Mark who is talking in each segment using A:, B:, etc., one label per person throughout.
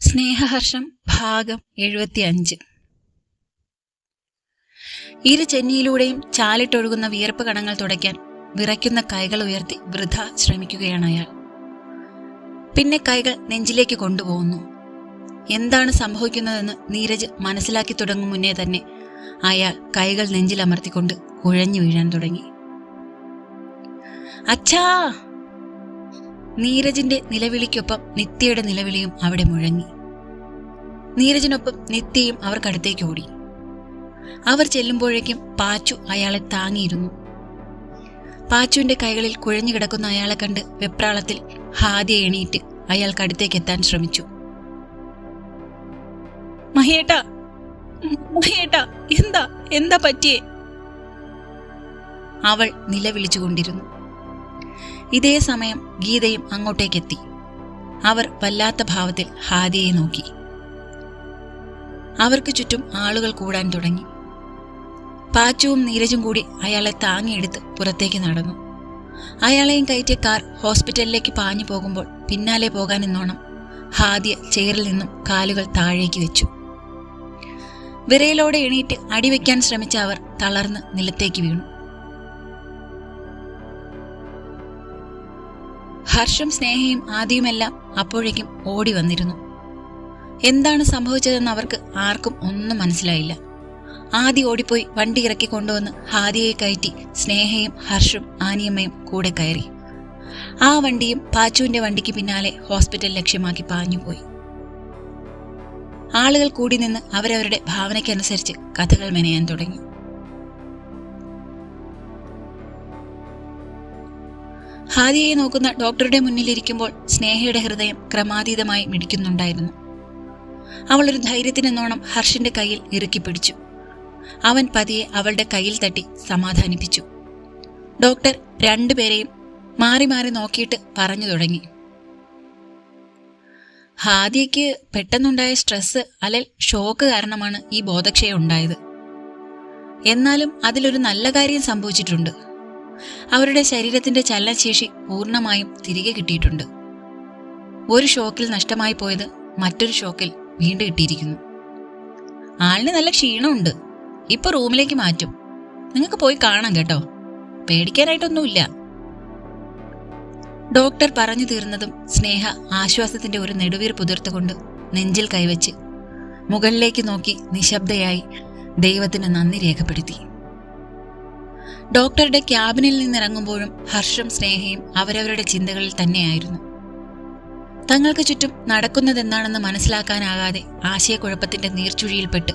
A: സ്നേഹഹർഷം ഭാഗം എഴുപത്തിയഞ്ച്. ഇരു ചെന്നിയിലൂടെയും ചാലിട്ടൊഴുകുന്ന വിയർപ്പ് കണങ്ങൾ തുടയ്ക്കാൻ വിറയ്ക്കുന്ന കൈകൾ ഉയർത്തി വൃഥ ശ്രമിക്കുകയാണ് അയാൾ. പിന്നെ കൈകൾ നെഞ്ചിലേക്ക് കൊണ്ടുപോകുന്നു. എന്താണ് സംഭവിക്കുന്നതെന്ന് നീരജ് മനസ്സിലാക്കി തുടങ്ങും മുന്നേ തന്നെ അയാൾ കൈകൾ നെഞ്ചിലമർത്തിക്കൊണ്ട് കുഴഞ്ഞു വീഴാൻ തുടങ്ങി. അച്ഛാ! നീരജിന്റെ നിലവിളിക്കൊപ്പം നിത്യയുടെ നിലവിളിയും അവിടെ മുഴങ്ങി. നീരജിനൊപ്പം നിത്യയും അവർക്കടുത്തേക്ക് ഓടി. അവർ ചെല്ലുമ്പോഴേക്കും പാച്ചു അയാളെ താങ്ങിയിരുന്നു. പാച്ചുവിന്റെ കൈകളിൽ കുഴഞ്ഞു കിടക്കുന്ന അയാളെ കണ്ട് വെപ്രാളത്തിൽ ഹാദ്യ എണീറ്റ് അയാൾക്കടുത്തേക്ക് എത്താൻ ശ്രമിച്ചു. മഹിയേട്ടാ മഹിയേട്ടാ എന്താ എന്താ പറ്റിയേ? അവൾ നിലവിളിച്ചുകൊണ്ടിരുന്നു. ഇതേ സമയം ഗീതയും അങ്ങോട്ടേക്കെത്തി. അവർ വല്ലാത്ത ഭാവത്തിൽ ഹാദിയെ നോക്കി. അവർക്ക് ചുറ്റും ആളുകൾ കൂടാൻ തുടങ്ങി. പാച്ചുവും നീരജും കൂടി അയാളെ താങ്ങിയെടുത്ത് പുറത്തേക്ക് നടന്നു. അയാളെയും കയറ്റിയ കാർ ഹോസ്പിറ്റലിലേക്ക് പാഞ്ഞു പോകുമ്പോൾ പിന്നാലെ പോകാൻ നിന്നോണം ഹാദിയ ചെയറിൽ നിന്നും കാലുകൾ താഴേക്ക് വെച്ചു. വിരയിലോടെ എണീറ്റ് അടിവെക്കാൻ ശ്രമിച്ച അവർ തളർന്ന് നിലത്തേക്ക് വീണു. ഹർഷം സ്നേഹയും ആദ്യമെല്ലാം അപ്പോഴേക്കും ഓടി വന്നിരുന്നു. എന്താണ് സംഭവിച്ചതെന്ന് അവർക്ക് ആർക്കും ഒന്നും മനസ്സിലായില്ല. ആദി ഓടിപ്പോയി വണ്ടി ഇറക്കി കൊണ്ടുവന്ന് ഹാദിയെ കയറ്റി സ്നേഹയും ഹർഷും ആനിയമ്മയും കൂടെ കയറി. ആ വണ്ടിയും പാച്ചുവിന്റെ വണ്ടിക്ക് പിന്നാലെ ഹോസ്പിറ്റൽ ലക്ഷ്യമാക്കി പാഞ്ഞുപോയി ആളുകൾ കൂടി നിന്ന് അവരവരുടെ ഭാവനയ്ക്കനുസരിച്ച് കഥകൾ മെനയാൻ തുടങ്ങി. ഹാദിയെ നോക്കുന്ന ഡോക്ടറുടെ മുന്നിലിരിക്കുമ്പോൾ സ്നേഹയുടെ ഹൃദയം ക്രമാതീതമായി മിടിക്കുന്നുണ്ടായിരുന്നു. അവൾ ഒരു ധൈര്യത്തിനെന്നോണം ഹർഷിന്റെ കയ്യിൽ ഇറുക്കി പിടിച്ചു. അവൻ പതിയെ അവളുടെ കയ്യിൽ തട്ടി സമാധാനിപ്പിച്ചു. ഡോക്ടർ രണ്ടുപേരെയും മാറി മാറി നോക്കിയിട്ട് പറഞ്ഞു തുടങ്ങി. ഹാദിയയ്ക്ക് പെട്ടെന്നുണ്ടായ സ്ട്രെസ് അല്ലെങ്കിൽ ഷോക്ക് കാരണമാണ് ഈ ബോധക്ഷയം ഉണ്ടായത്. എന്നാലും അതിലൊരു നല്ല കാര്യം സംഭവിച്ചിട്ടുണ്ട്. അവരുടെ ശരീരത്തിന്റെ ചലനശേഷി പൂർണമായും തിരികെ കിട്ടിയിട്ടുണ്ട്. ഒരു ഷോക്കിൽ നഷ്ടമായി പോയത് മറ്റൊരു ഷോക്കിൽ വീണ്ടും കിട്ടിയിരിക്കുന്നു. ആളിന് നല്ല ക്ഷീണമുണ്ട്. ഇപ്പൊ റൂമിലേക്ക് മാറ്റും. നിങ്ങൾക്ക് പോയി കാണാം കേട്ടോ. പേടിക്കാനായിട്ടൊന്നുമില്ല. ഡോക്ടർ പറഞ്ഞു തീർന്നതും സ്നേഹ ആശ്വാസത്തിന്റെ ഒരു നെടുവീർ പുതിർത്തുകൊണ്ട് നെഞ്ചിൽ കൈവച്ച് മുകളിലേക്ക് നോക്കി നിശബ്ദയായി ദൈവത്തിന് നന്ദി രേഖപ്പെടുത്തി. ഡോക്ടറുടെ ക്യാബിനിൽ നിന്നിറങ്ങുമ്പോഴും ഹർഷും സ്നേഹയും അവരവരുടെ ചിന്തകളിൽ തന്നെയായിരുന്നു. തങ്ങൾക്ക് ചുറ്റും നടക്കുന്നതെന്താണെന്ന് മനസ്സിലാക്കാനാകാതെ ആശയക്കുഴപ്പത്തിന്റെ നീർച്ചുഴിയിൽപ്പെട്ട്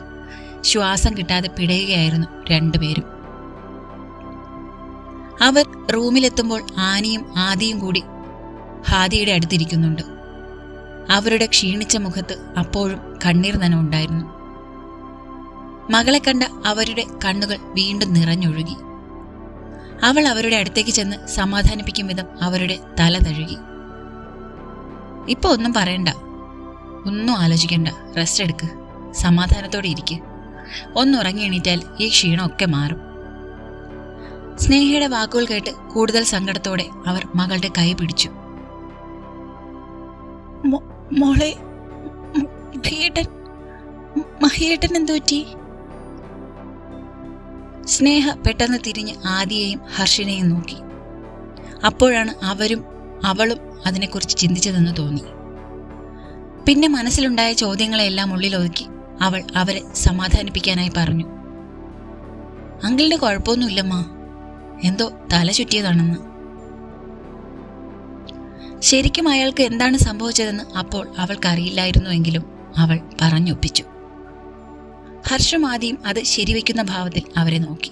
A: ശ്വാസം കിട്ടാതെ പിടയുകയായിരുന്നു രണ്ടുപേരും. അവർ റൂമിലെത്തുമ്പോൾ ആനിയും ആദിയും കൂടി ഹാദിയുടെ അടുത്തിരിക്കുന്നുണ്ട്. അവരുടെ ക്ഷീണിച്ച മുഖത്ത് അപ്പോഴും കണ്ണീർ നനവുണ്ടായിരുന്നു. മകളെ കണ്ട അവരുടെ കണ്ണുകൾ വീണ്ടും നിറഞ്ഞൊഴുകി. അവൾ അവരുടെ അടുത്തേക്ക് ചെന്ന് സമാധാനിപ്പിക്കും വിധം അവരുടെ തല തഴുകി. ഇപ്പൊ ഒന്നും പറയണ്ട. ഒന്നും ആലോചിക്കണ്ട. റെസ്റ്റ് എടുക്ക്. സമാധാനത്തോടെ ഇരിക്ക്. ഒന്നുറങ്ങി എണീറ്റാൽ ഈ ക്ഷീണമൊക്കെ മാറും. സ്നേഹയുടെ വാക്കുകൾ കേട്ട് കൂടുതൽ സങ്കടത്തോടെ അവർ മകളുടെ കൈ പിടിച്ചു. മോളെ മഹിയേട്ടൻ മഹിയേട്ടൻ എന്തു പറ്റി സ്നേഹ പെട്ടെന്ന് തിരിഞ്ഞ് ആദിയെയും ഹർഷിനെയും നോക്കി. അപ്പോഴാണ് അവരും അവളും അതിനെക്കുറിച്ച് ചിന്തിച്ചതെന്ന് തോന്നി. പിന്നെ മനസ്സിലുണ്ടായ ചോദ്യങ്ങളെല്ലാം ഉള്ളിലൊതുക്കി അവൾ അവരെ സമാധാനിപ്പിക്കാനായി പറഞ്ഞു. അങ്കിളിന്റെ കുഴപ്പമൊന്നുമില്ലമ്മ. എന്തോ തല ചുറ്റിയതാണെന്ന്. ശരിക്കും അയാൾക്ക് എന്താണ് സംഭവിച്ചതെന്ന് അപ്പോൾ അവൾക്കറിയില്ലായിരുന്നുവെങ്കിലും അവൾ പറഞ്ഞൊപ്പിച്ചു. ഹർഷം ആദ്യം അത് ശരിവെക്കുന്ന ഭാവത്തിൽ അവരെ നോക്കി.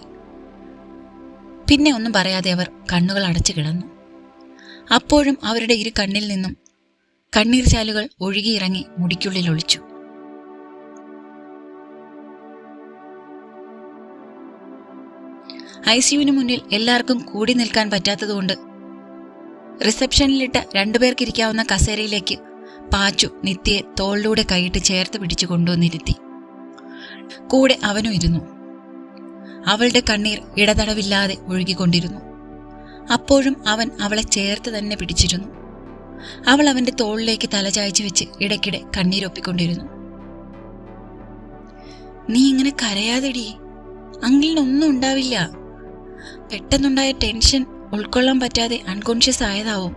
A: പിന്നെ ഒന്നും പറയാതെ അവർ കണ്ണുകൾ അടച്ചു കിടന്നു. അപ്പോഴും അവരുടെ ഇരു കണ്ണിൽ നിന്നും കണ്ണീർ ചാലുകൾ ഒഴുകിയിറങ്ങി മുടിക്കുള്ളിൽ ഒളിച്ചു. ഐ സിയുവിന് മുന്നിൽ എല്ലാവർക്കും കൂടി നിൽക്കാൻ പറ്റാത്തതുകൊണ്ട് റിസപ്ഷനിലിട്ട രണ്ടുപേർക്കിരിക്കാവുന്ന കസേരയിലേക്ക് പാച്ചു നിത്യയെ തോളിലൂടെ കൈയിട്ട് ചേർത്ത് പിടിച്ചു കൊണ്ടുവന്നിരുത്തി. കൂടെ അവനും ഇരുന്നു. അവളുടെ കണ്ണീർ ഇടതടവില്ലാതെ ഒഴുകിക്കൊണ്ടിരുന്നു. അപ്പോഴും അവൻ അവളെ ചേർത്ത് തന്നെ പിടിച്ചിരുന്നു. അവൾ അവന്റെ തോളിലേക്ക് തലചായ്ച്ചു വെച്ച് ഇടയ്ക്കിടെ കണ്ണീരൊപ്പിക്കൊണ്ടിരുന്നു നീ ഇങ്ങനെ കരയാതെടി. അങ്കിളിനൊന്നും ഉണ്ടാവില്ല. പെട്ടെന്നുണ്ടായ ടെൻഷൻ ഉൾക്കൊള്ളാൻ പറ്റാതെ അൺകോൺഷ്യസ് ആയതാവും.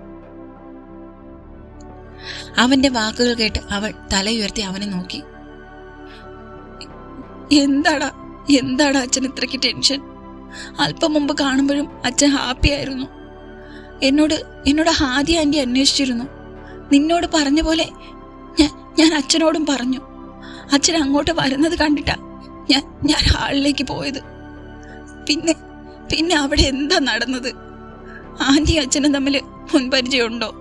A: അവന്റെ വാക്കുകൾ കേട്ട് അവൾ തലയുയർത്തി അവനെ നോക്കി. എന്താടാ? എന്താടാ അച്ഛൻ ഇത്രയ്ക്ക് ടെൻഷൻ? അല്പം മുമ്പ് കാണുമ്പോഴും അച്ഛൻ ഹാപ്പി ആയിരുന്നു. എന്നോട് എന്നോട് ഹാദി ആന്റി അന്വേഷിച്ചിരുന്നു. നിന്നോട് പറഞ്ഞ പോലെ ഞാൻ ഞാൻ അച്ഛനോടും പറഞ്ഞു. അച്ഛൻ അങ്ങോട്ട് വരുന്നത് കണ്ടിട്ടാ ഞാൻ ഞാൻ ഹാളിലേക്ക് പോയത്. പിന്നെ പിന്നെ അവിടെ എന്താ നടന്നത്? ആന്റി അച്ഛനും തമ്മിൽ മുൻപരിചയമുണ്ടോ?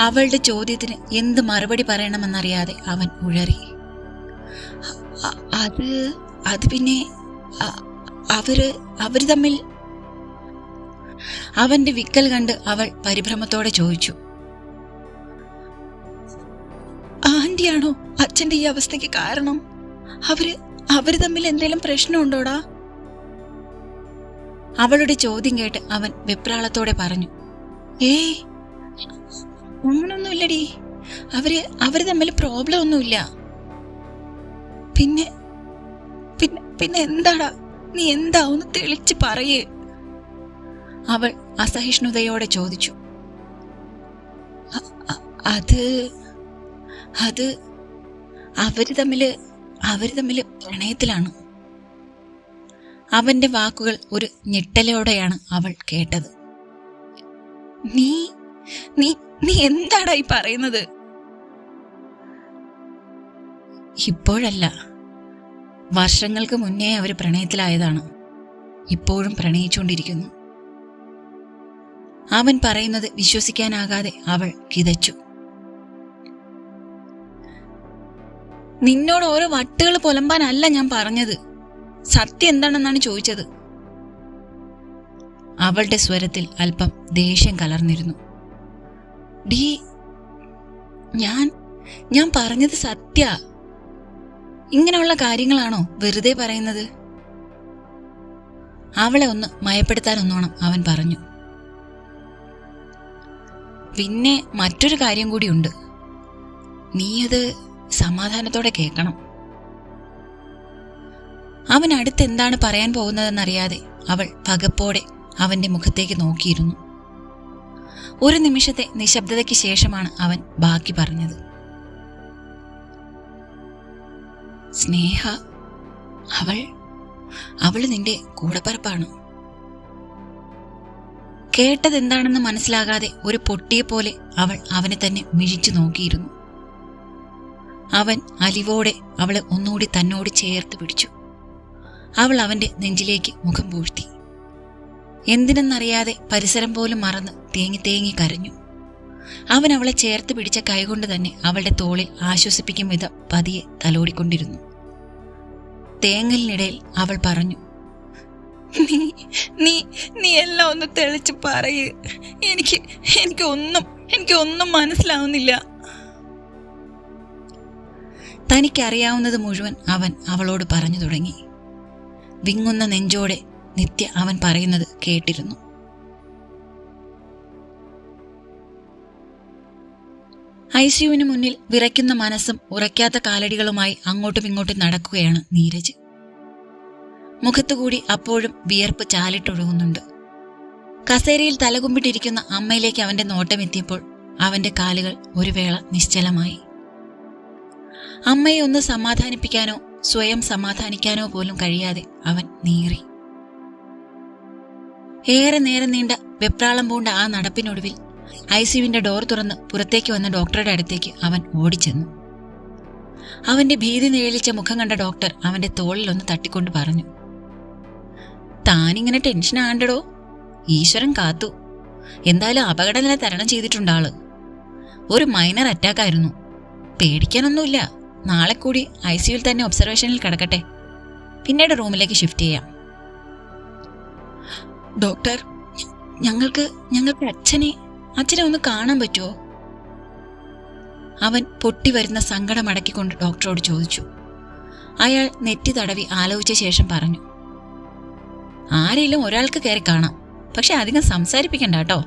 A: അവളുടെ ചോദ്യത്തിന് എന്ത് മറുപടി പറയണമെന്നറിയാതെ അവൻ ഉഴറി. അത് അത് പിന്നെ അവർ അവർ തമ്മിൽ അവന്റെ വിക്കൽ കണ്ട് അവൾ പരിഭ്രമത്തോടെ ചോദിച്ചു. ആന്റിയാണോ അച്ഛന്റെ ഈ അവസ്ഥയ്ക്ക് കാരണം? അവർ അവർ തമ്മിൽ എന്തെങ്കിലും പ്രശ്നമുണ്ടോടാ? അവളുടെ ചോദ്യം കേട്ട് അവൻ വെപ്രാളത്തോടെ പറഞ്ഞു. ഏയ് അങ്ങനൊന്നുമില്ലടി അവർ അവർ തമ്മിൽ പ്രോബ്ലം ഒന്നുമില്ല. പിന്നെ പിന്നെ പിന്നെ എന്താടാ? നീ എന്താ ഒന്ന് തെളിച്ച് പറയേ. അവൾ അസഹിഷ്ണുതയോടെ ചോദിച്ചു. "അ- അ- അത് അത് അവർ തമ്മിൽ അവർ തമ്മിൽ പ്രണയത്തിലാണ്. അവന്റെ വാക്കുകൾ ഒരു ഞെട്ടലോടെയാണ് അവൾ കേട്ടത്. നീ നീ നീ എന്താടാ ഈ പറയുന്നത്? ഇപ്പോഴല്ല. വർഷങ്ങൾക്ക് മുന്നേ അവർ പ്രണയത്തിലായതാണ്. ഇപ്പോഴും പ്രണയിച്ചുകൊണ്ടിരിക്കുന്നു. അവൻ പറയുന്നത് വിശ്വസിക്കാനാകാതെ അവൾ കിതച്ചു. നിന്നോട് ഓരോ വട്ടുകൾ പുലമ്പാനല്ല ഞാൻ പറഞ്ഞത്. സത്യം എന്താണെന്നാണ് ചോദിച്ചത്. അവളുടെ സ്വരത്തിൽ അല്പം ദേഷ്യം കലർന്നിരുന്നു. ഡീ ഞാൻ ഞാൻ പറഞ്ഞത് സത്യ. ഇങ്ങനെയുള്ള കാര്യങ്ങളാണോ വെറുതെ പറയുന്നത്? അവളെ ഒന്ന് മയപ്പെടുത്താനൊന്നോണം അവൻ പറഞ്ഞു. പിന്നെ മറ്റൊരു കാര്യം കൂടിയുണ്ട് നീയത് സമാധാനത്തോടെ കേൾക്കണം. അവൻ അടുത്ത് എന്താണ് പറയാൻ പോകുന്നതെന്നറിയാതെ അവൾ പകപ്പോടെ അവന്റെ മുഖത്തേക്ക് നോക്കിയിരുന്നു. ഒരു നിമിഷത്തെ നിശബ്ദതയ്ക്ക് ശേഷമാണ് അവൻ ബാക്കി പറഞ്ഞത്. സ്നേഹ അവൾ അവൾ നിന്റെ കൂടപ്പറപ്പാണ്. കേട്ടതെന്താണെന്ന് മനസ്സിലാകാതെ ഒരു പൊട്ടിയെ പോലെ അവൾ അവനെ തന്നെ മിഴിച്ചു നോക്കിയിരുന്നു. അവൻ അലിവോടെ അവളെ ഒന്നുകൂടി തന്നോട് ചേർത്ത് പിടിച്ചു. അവൾ അവന്റെ നെഞ്ചിലേക്ക് മുഖം പൂഴ്ത്തി. എന്തിനെന്നറിയാതെ പരിസരം പോലും മറന്ന് തേങ്ങി തേങ്ങി കരഞ്ഞു. അവൻ അവളെ ചേർത്ത് പിടിച്ച കൈകൊണ്ട് തന്നെ അവളുടെ തോളിൽ ആശ്വസിപ്പിക്കും വിധം പതിയെ തലോടിക്കൊണ്ടിരുന്നു. തേങ്ങലിനിടയിൽ അവൾ പറഞ്ഞു നീ നീ നീ എല്ലാം ഒന്ന് തെളിച്ച് പറയ്. എനിക്ക് എനിക്ക് ഒന്നും എനിക്ക് ഒന്നും മനസ്സിലാവുന്നില്ല. തനിക്കറിയാവുന്നത് മുഴുവൻ അവൻ അവളോട് പറഞ്ഞു തുടങ്ങി. വിങ്ങുന്ന നെഞ്ചോടെ നിത്യ അവൻ പറയുന്നത് കേട്ടിരുന്നു. ഐസിയുവിന് മുന്നിൽ വിറയ്ക്കുന്ന മനസ്സും ഉറയ്ക്കാത്ത കാലടികളുമായി അങ്ങോട്ടും ഇങ്ങോട്ടും നടക്കുകയാണ് നീരജ്. മുഖത്തുകൂടി അപ്പോഴും വിയർപ്പ് ചാലിട്ടൊഴുകുന്നുണ്ട്. കസേരയിൽ തലകുമ്പിട്ടിരിക്കുന്ന അമ്മയിലേക്ക് അവന്റെ നോട്ടമെത്തിയപ്പോൾ അവന്റെ കാലുകൾ ഒരു വേള നിശ്ചലമായി. അമ്മയെ ഒന്ന് സമാധാനിപ്പിക്കാനോ സ്വയം സമാധാനിക്കാനോ പോലും കഴിയാതെ അവൻ നീറി. ഏറെ നേരം നീണ്ട വെപ്രാളം പൂണ്ട ആ നടപ്പിനൊടുവിൽ ഐസിയുവിന്റെ ഡോർ തുറന്ന് പുറത്തേക്ക് വന്ന ഡോക്ടറുടെ അടുത്തേക്ക് അവൻ ഓടിച്ചെന്നു. അവന്റെ ഭീതി നിഴലിച്ച മുഖം കണ്ട ഡോക്ടർ അവന്റെ തോളിൽ ഒന്ന് തട്ടിക്കൊണ്ട് പറഞ്ഞു താനിങ്ങനെ ടെൻഷൻ ആണ്ടടോ ഈശ്വരൻ കാത്തു. എന്തായാലും അപകടനില തരണം ചെയ്തിട്ടുണ്ട് ആൾ. ഒരു മൈനർ അറ്റാക്കായിരുന്നു പേടിക്കാനൊന്നുമില്ല. നാളെ കൂടി ഐ സിയുൽ തന്നെ ഒബ്സർവേഷനിൽ കിടക്കട്ടെ. പിന്നീട് റൂമിലേക്ക് ഷിഫ്റ്റ് ചെയ്യാം. ഡോക്ടർ ഞങ്ങൾക്ക് ഞങ്ങൾക്ക് അച്ഛനെ അച്ഛനെ ഒന്ന് കാണാൻ പറ്റുമോ അവൻ പൊട്ടി വരുന്ന സങ്കടം അടക്കിക്കൊണ്ട് ഡോക്ടറോട് ചോദിച്ചു. അയാൾ നെറ്റി തടവി ആലോചിച്ച ശേഷം പറഞ്ഞു. ആരെങ്കിലും ഒരാൾക്ക് കയറി കാണാം. പക്ഷെ അധികം സംസാരിപ്പിക്കണ്ട കേട്ടോ.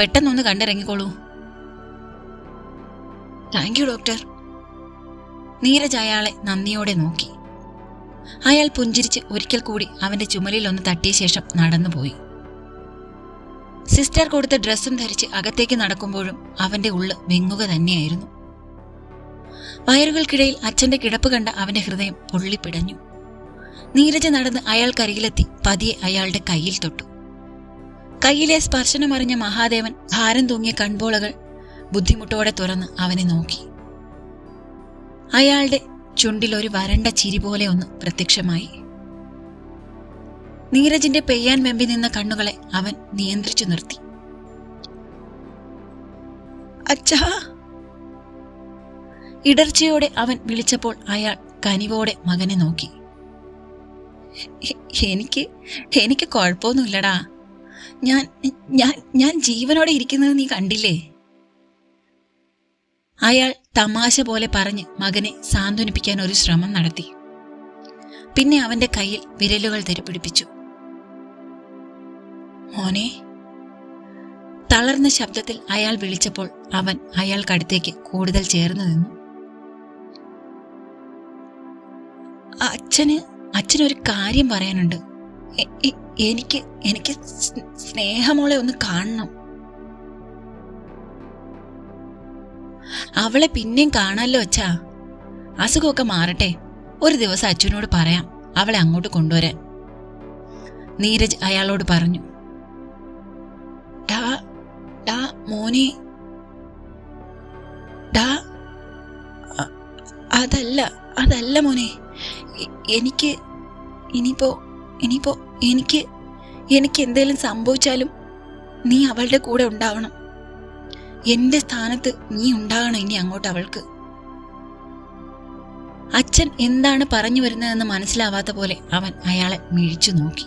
A: പെട്ടെന്നൊന്ന് കണ്ടിറങ്ങിക്കോളൂ. Thank you doctor. നീരജ് അയാളെ നന്ദിയോടെ നോക്കി. അയാൾ പുഞ്ചിരിച്ച് ഒരിക്കൽ കൂടി അവന്റെ ചുമലിൽ ഒന്ന് തട്ടിയ ശേഷം നടന്നുപോയി. സിസ്റ്റർ കൊടുത്ത ഡ്രസ്സും ധരിച്ച് അകത്തേക്ക് നടക്കുമ്പോഴും അവന്റെ ഉള്ള് വിങ്ങുക തന്നെയായിരുന്നു. വയറുകൾക്കിടയിൽ അച്ഛന്റെ കിടപ്പ് കണ്ട അവന്റെ ഹൃദയം പൊള്ളിപ്പിടഞ്ഞു. നീരജ് നടന്ന് അയാൾക്കരികിലെത്തി പതിയെ അയാളുടെ കയ്യിൽ തൊട്ടു. കയ്യിലെ സ്പർശനമറിഞ്ഞ മഹാദേവൻ ഭാരം തൂങ്ങിയ കൺപോളകൾ ബുദ്ധിമുട്ടോടെ തുറന്ന് അവനെ നോക്കി. അയാളുടെ ചുണ്ടിൽ ഒരു വരണ്ട ചിരി പോലെ ഒന്ന് പ്രത്യക്ഷമായി. നീരജിന്റെ പെയ്യാൻ വെമ്പി നിന്ന കണ്ണുകളെ അവൻ നിയന്ത്രിച്ചു നിർത്തി. അച്ഛാ! ഇടർച്ചയോടെ അവൻ വിളിച്ചപ്പോൾ അയാൾ കനിവോടെ മകനെ നോക്കി. "എ- എനിക്ക് എനിക്ക് കുഴപ്പമൊന്നുമില്ലടാ. ഞാൻ ഞാൻ ഞാൻ ജീവനോടെ ഇരിക്കുന്നത് നീ കണ്ടില്ലേ? അയാൾ തമാശ പോലെ പറഞ്ഞ് മകനെ സാന്ത്വനിപ്പിക്കാൻ ഒരു ശ്രമം നടത്തി. പിന്നെ അവന്റെ കയ്യിൽ വിരലുകൾ തെരുപ്പിടിപ്പിച്ചു മോനെ. തളർന്ന ശബ്ദത്തിൽ അയാൾ വിളിച്ചപ്പോൾ അവൻ അയാൾക്കടുത്തേക്ക് കൂടുതൽ ചേർന്ന് നിന്നു. അച്ഛന് അച്ഛനൊരു കാര്യം പറയാനുണ്ട്. എനിക്ക് എനിക്ക് സ്നേഹമോളെ ഒന്ന് കാണണം. അവളെ പിന്നെയും കാണാമല്ലോ അച്ഛാ. അസുഖമൊക്കെ മാറട്ടെ. ഒരു ദിവസം അച്ഛനോട് പറയാം അവളെ അങ്ങോട്ട് കൊണ്ടുവരാൻ. നീരജ് അയാളോട് പറഞ്ഞു. ഡാ മോനെ. ഡാ അതല്ല അതല്ല മോനെ. എനിക്ക് ഇനിയിപ്പോ ഇനിയിപ്പോ എനിക്ക് എനിക്ക് എന്തേലും സംഭവിച്ചാലും നീ അവളുടെ കൂടെ ഉണ്ടാവണം. എന്റെ സ്ഥാനത്ത് നീ ഉണ്ടാകണം ഇനി അങ്ങോട്ട് അവൾക്ക്. അച്ഛൻ എന്താണ് പറഞ്ഞു വരുന്നതെന്ന് മനസ്സിലാവാത്ത പോലെ അവൻ അയാളെ മിഴിച്ചു നോക്കി.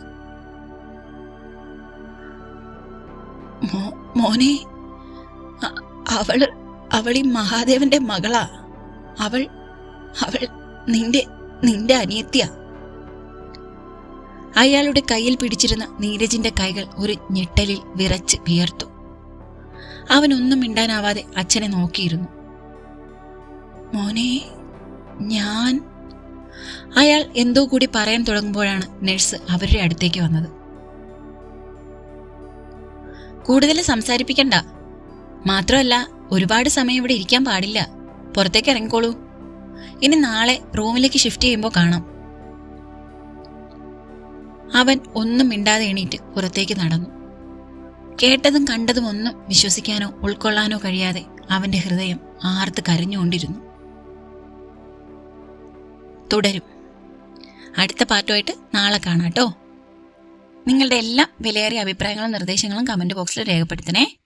A: മോനെ അവൾ അവൾ ഈ മഹാദേവന്റെ മകളാ. അവൾ അവൾ നിന്റെ നിന്റെ അനിയത്തിയ. അയാളുടെ കയ്യിൽ പിടിച്ചിരുന്ന നീരജിന്റെ കൈകൾ ഒരു ഞെട്ടലിൽ വിറച്ച് വിയർത്തു. അവനൊന്നും മിണ്ടാനാവാതെ അച്ഛനെ നോക്കിയിരുന്നു. മോനെ ഞാൻ അയാൾ എന്തോ കൂടി പറയാൻ തുടങ്ങുമ്പോഴാണ് നഴ്സ് അവരുടെ അടുത്തേക്ക് വന്നത്. കൂടുതൽ സംസാരിപ്പിക്കണ്ട. മാത്രമല്ല ഒരുപാട് സമയം ഇവിടെ ഇരിക്കാൻ പാടില്ല. പുറത്തേക്ക് ഇറങ്ങിക്കോളൂ. ഇനി നാളെ റൂമിലേക്ക് ഷിഫ്റ്റ് ചെയ്യുമ്പോൾ കാണാം. അവൻ ഒന്നും മിണ്ടാതെ എണീറ്റ് പുറത്തേക്ക് നടന്നു. കേട്ടതും കണ്ടതും ഒന്നും വിശ്വസിക്കാനോ ഉൾക്കൊള്ളാനോ കഴിയാതെ അവന്റെ ഹൃദയം ആർത്ത് കരഞ്ഞുകൊണ്ടിരുന്നു. തുടരും. അടുത്ത പാട്ടുമായിട്ട് നാളെ കാണാട്ടോ നിങ്ങളുടെ എല്ലാ വിലയേറിയ അഭിപ്രായങ്ങളും നിർദ്ദേശങ്ങളും കമന്റ് ബോക്സിൽ രേഖപ്പെടുത്തണേ.